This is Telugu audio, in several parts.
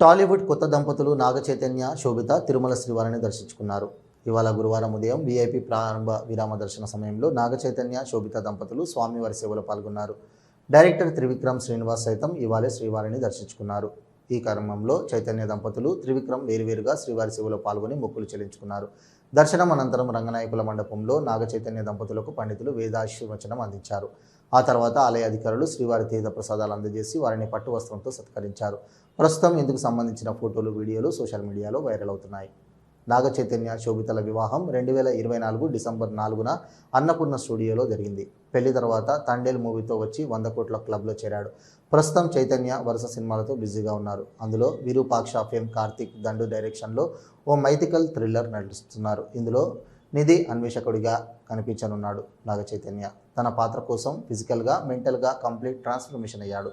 టాలీవుడ్ కొత్త దంపతులు నాగచైతన్య శోభిత తిరుమల శ్రీవారిని దర్శించుకున్నారు. ఇవాళ గురువారం ఉదయం వీఐపీ ప్రారంభ విరామ దర్శన సమయంలో నాగచైతన్య శోభిత దంపతులు స్వామివారి సేవలో పాల్గొన్నారు. డైరెక్టర్ త్రివిక్రమ్ శ్రీనివాస్ సైతం ఇవాళే శ్రీవారిని దర్శించుకున్నారు. ఈ క్రమంలో చైతన్య దంపతులు త్రివిక్రమ్ వేరువేరుగా శ్రీవారి సేవలో పాల్గొని మొక్కులు చెల్లించుకున్నారు. దర్శనం అనంతరం రంగనాయకుల మండపంలో నాగచైతన్య దంపతులకు పండితులు వేదాశీర్వచనం అందించారు. ఆ తర్వాత ఆలయ అధికారులు శ్రీవారి తీర్థ ప్రసాదాలు అందజేసి వారిని పట్టు వస్త్రంతో సత్కరించారు. ప్రస్తుతం ఇందుకు సంబంధించిన ఫోటోలు వీడియోలు సోషల్ మీడియాలో వైరల్ అవుతున్నాయి. నాగ చైతన్య శోభితల వివాహం రెండు వేల ఇరవై నాలుగు డిసెంబర్ నాలుగున అన్నపూర్ణ స్టూడియోలో జరిగింది. పెళ్ళి తర్వాత తండేల్ మూవీతో వచ్చి వంద కోట్ల క్లబ్లో చేరాడు. ప్రస్తుతం చైతన్య వరుస సినిమాలతో బిజీగా ఉన్నారు. అందులో విరూపాక్ష ఫేమ్ కార్తిక్ దండు డైరెక్షన్లో ఓ మైథికల్ థ్రిల్లర్ నటిస్తున్నారు. ఇందులో నిధి అన్వేషకుడిగా కనిపించనున్నాడు నాగ చైతన్య తన పాత్ర కోసం ఫిజికల్గా మెంటల్గా కంప్లీట్ ట్రాన్స్ఫర్మేషన్ అయ్యాడు.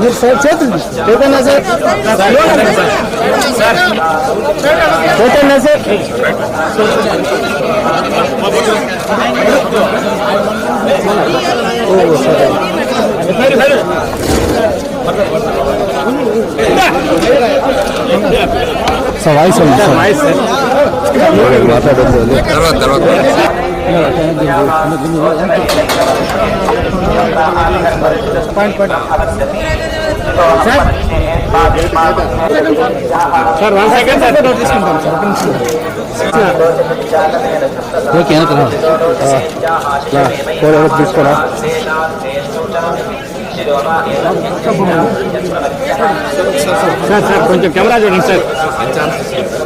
మీరు సార్ చేతులు Chaitanya sir Chaitanya sir sir voice ఉంది సార్ వాయిస్ మాట్లాడదు తర్వాత తర్వాత sir one second sir photo తీసుకుంటాం సార్ ఒక నిమిషం ఓకే వెనక ఫోటో తీసుకోరా సార్ సార్ కొంచెం కెమెరా చూడండి సార్. సార్ లోగో వస్తుంది